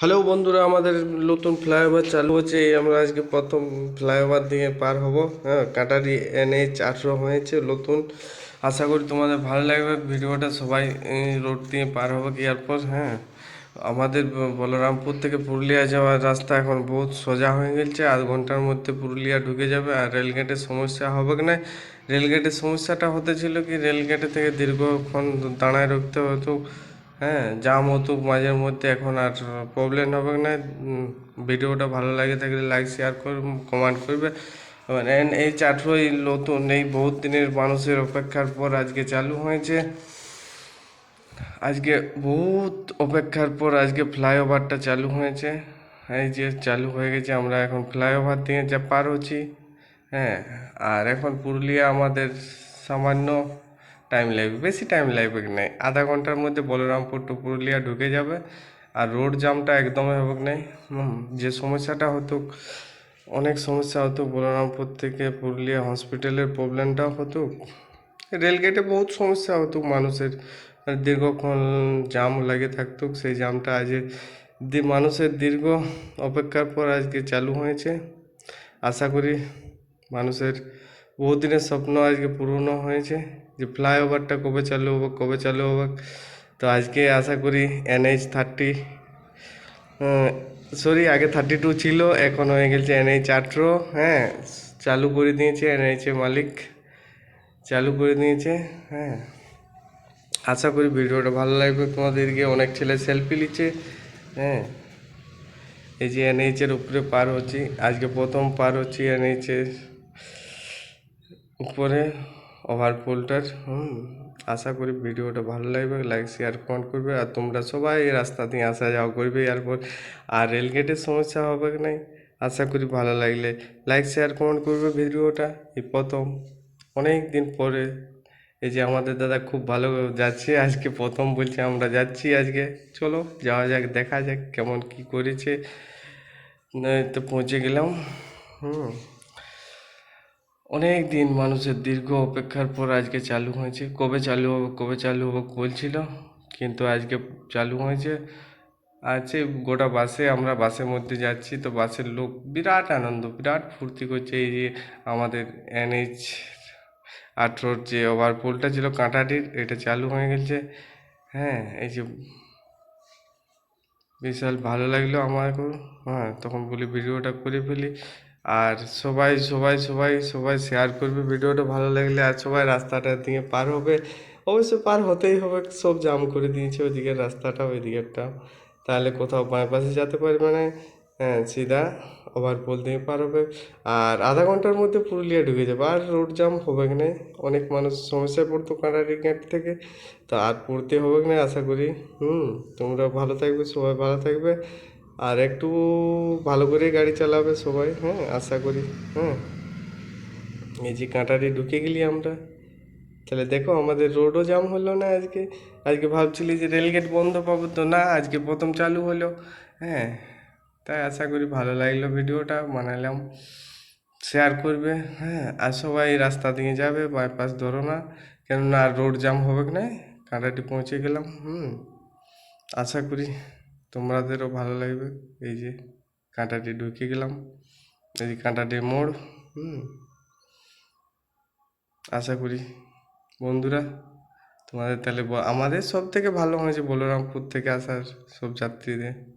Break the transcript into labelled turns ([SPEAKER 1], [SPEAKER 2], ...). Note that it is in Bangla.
[SPEAKER 1] হ্যালো বন্ধুরা, আমাদের নতুন ফ্লাইওভার চালু হচ্ছে। আমরা আজকে প্রথম ফ্লাইওভার দিয়ে পার হব। হ্যাঁ কাটারি এনএইচ আঠেরো হয়েছে, নতুন। আশা করি তোমাদের ভালো লাগবে। ভিডিওটা সবাই রোড দিয়ে পার হবে এরপর হ্যাঁ। আমাদের বলরামপুর থেকে পুরুলিয়া যাওয়ার রাস্তা এখন বহুত সোজা হয়ে গেছে। আধ ঘণ্টার মধ্যে পুরুলিয়া ঢুকে যাবে। আর রেলগেটের সমস্যা হবে কি না? রেলগেটের সমস্যাটা হতে ছিল কি? রেলগেটে থেকে দীর্ঘক্ষণ দাঁড়ায় রাখতে হতো। হ্যাঁ জাম হতো মাঝের মধ্যে এখন আর প্রবলেম হবে না। ভিডিওটা ভালো লাগে থাকলে লাইক শেয়ার করবে কমেন্ট করবে। এই চারটোই নতুন, এই বহুত দিনের মানুষের অপেক্ষার পর আজকে চালু হয়েছে। আজকে বহুত অপেক্ষার পর আজকে ফ্লাইওভারটা চালু হয়েছে। এই যে চালু হয়ে গেছে, আমরা এখন ফ্লাইওভার দিয়ে যা পার হচ্ছি। হ্যাঁ আর এখন পুরুলিয়া আমাদের সামান্য টাইম লাগবে, বেশি টাইম লাগবে কি নাই? আধা ঘণ্টার মধ্যে বলরামপুর টু পুরুলিয়া ঢুকে যাবে আর রোড জামটা একদমই হবে নাই? যে সমস্যাটা হতো, অনেক সমস্যা হতো বলরামপুর থেকে পুরুলিয়া হসপিটালের প্রবলেমটাও হতো। রেলগেটে বহুত সমস্যা হতো, মানুষের দীর্ঘক্ষণ জাম লাগে থাকতো। সেই জামটা আজ মানুষের দীর্ঘ অপেক্ষার পর আজকে চালু হয়েছে। আশা করি মানুষের বহুদিনের স্বপ্ন আজকে পূর্ণ হয়েছে, যে ফ্লাইওভারটা কবে চালু হবে, কবে চালু হবে। তো আজকে আশা করি এনএইচ থার্টি সরি আগে থার্টি টু ছিল, এখন হয়ে গেছে এনএইচ আঠেরো হ্যাঁ চালু করে দিয়েছে এনএইচের মালিক, চালু করে দিয়েছে হ্যাঁ। আশা করি ভিডিওটা ভালো লাগবে তোমাদেরকে, অনেক ছেলে সেলফি নিচ্ছে হ্যাঁ। এই যে এনএইচের উপরে পার হচ্ছি, আজকে প্রথম পার হচ্ছি এনএইচের। উপরে হুম, আশা করি ভিডিওটা ভালো লাগবে লাইক শেয়ার কমেন্ট করবে, আর তোমরা সবাই এই রাস্তা দিয়ে আসা যাওয়া করবে এরপর আর রেলগেটের সমস্যা হবে কি নাই? আশা করি ভালো লাগলে লাইক শেয়ার কমেন্ট করবে ভিডিওটা। এই প্রথম, অনেক দিন পরে এই যে আমাদের দাদা খুব ভালো যাচ্ছে, আজকে প্রথম বলছে আমরা যাচ্ছি আজকে। চলো, যাওয়া যাক, দেখা যাক কেমন কি করেছে। তো পৌঁছে গেলাম, হুম। অনেক দিন মানুষের দীর্ঘ অপেক্ষার পর আজকে চালু হয়েছে। কবে চালু হবে, কবে চালু হবে বলছিল কিন্তু আজকে চালু হয়েছে। আছে গোটা বাসে, আমরা বাসের মধ্যে যাচ্ছি, তো বাসের লোক বিরাট আনন্দ, বিরাট ফুর্তি করছে। এই যে আমাদের এনএইচ আঠেরোর যে ওভারপুলটা ছিল কাঁটাটির, এটা চালু হয়ে গেছে। হ্যাঁ এই যে বিশাল ভালো লাগল আমাকেও হ্যাঁ তখন বলি ভিডিওটা করে ফেলি। আর সবাই সবাই সবাই সবাই শেয়ার করবে। ভিডিওটা ভালো লাগলে আর সবাই রাস্তাটা দিয়ে পার হবে। অবশ্য পার হতেই হবে। সব জাম করে দিয়েছে ওইদিকের রাস্তাটা, ওইদিকেরটা। তাহলে কোথাও বাইপাসে যেতে পারবে না। হ্যাঁ সিধা ওভারপুল দিয়ে পার হবে। আর আধা ঘণ্টার মধ্যে পুরুলিয়া ঢুকে যাবে। আর রোড জাম হবে কি না? অনেক মানুষ সমস্যায় পড়তো কাঁটারি গেট থেকে। তো আর পড়তে হবে কি না? আশা করি। হুম তোমরা ভালো থাকবে, সবাই ভালো থাকবে। আর একটু ভালো করে গাড়ি চালাবে সবাই হ্যাঁ আশা করি হ্যাঁ। এই যে কাঁটারি ঢুকে গেলি আমরা। তাহলে দেখো আমাদের রোডও জাম হলো না আজকে। আজকে ভাবছিলি যে রেলগেট বন্ধ পাবো তো, না, আজকে প্রথম চালু হলো হ্যাঁ। তাই আশা করি ভালো লাগল ভিডিওটা, বানালাম। শেয়ার করবে হ্যাঁ আর সবাই রাস্তা দিয়ে যাবে বাইপাস ধরো না। কেননা আর রোড জাম হবে না কাঁটাটি পৌঁছে গেলাম, হুম। আশা করি তোমাদেরও ভালো লাগবে। এই যে কাঁটাটি ঢুকে গেলাম। এই যে কাঁটাটি মোড়, হুম। আশা করি বন্ধুরা, তোমাদের তাহলে আমাদের সব থেকে ভালো হয়েছে বলরামপুর থেকে আসার সব যাত্রীদের।